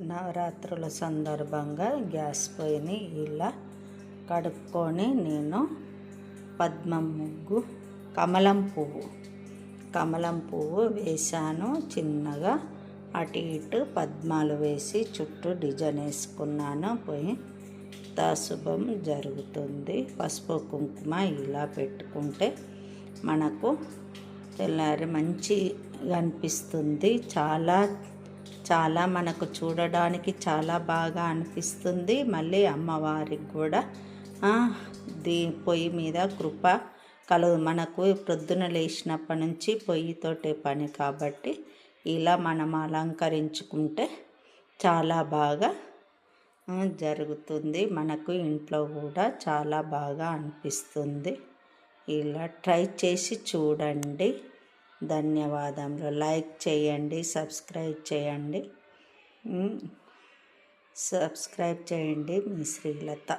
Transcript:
నవరాత్రుల సందర్భంగా గ్యాస్ పొయ్యిని ఇలా కడుక్కొని నేను పద్మం ముగ్గు కమలం పువ్వు కమలం పువ్వు వేశాను. చిన్నగా అటు ఇటు పద్మాలు వేసి చుట్టూ డిజైన్ వేసుకున్నాను. పోయి శుభం జరుగుతుంది. పసుపు కుంకుమ ఇలా పెట్టుకుంటే మనకు తెల్లారి మంచిగా అనిపిస్తుంది. చాలా చాలా మనకు చూడడానికి చాలా బాగా అనిపిస్తుంది. మళ్ళీ అమ్మవారికి కూడా. దీ పొయ్యి మీద కృప కలదు మనకు ప్రొద్దున లేచినప్పటి నుంచి పొయ్యితోటే పని కాబట్టి ఇలా మనం అలంకరించుకుంటే చాలా బాగా జరుగుతుంది. మనకు ఇంట్లో కూడా చాలా బాగా అనిపిస్తుంది. ఇలా ట్రై చేసి చూడండి. ధన్యవాదములు. లైక్ చేయండి సబ్స్క్రైబ్ చేయండి. సబ్స్క్రైబ్ చేయండి మీ శ్రీలత.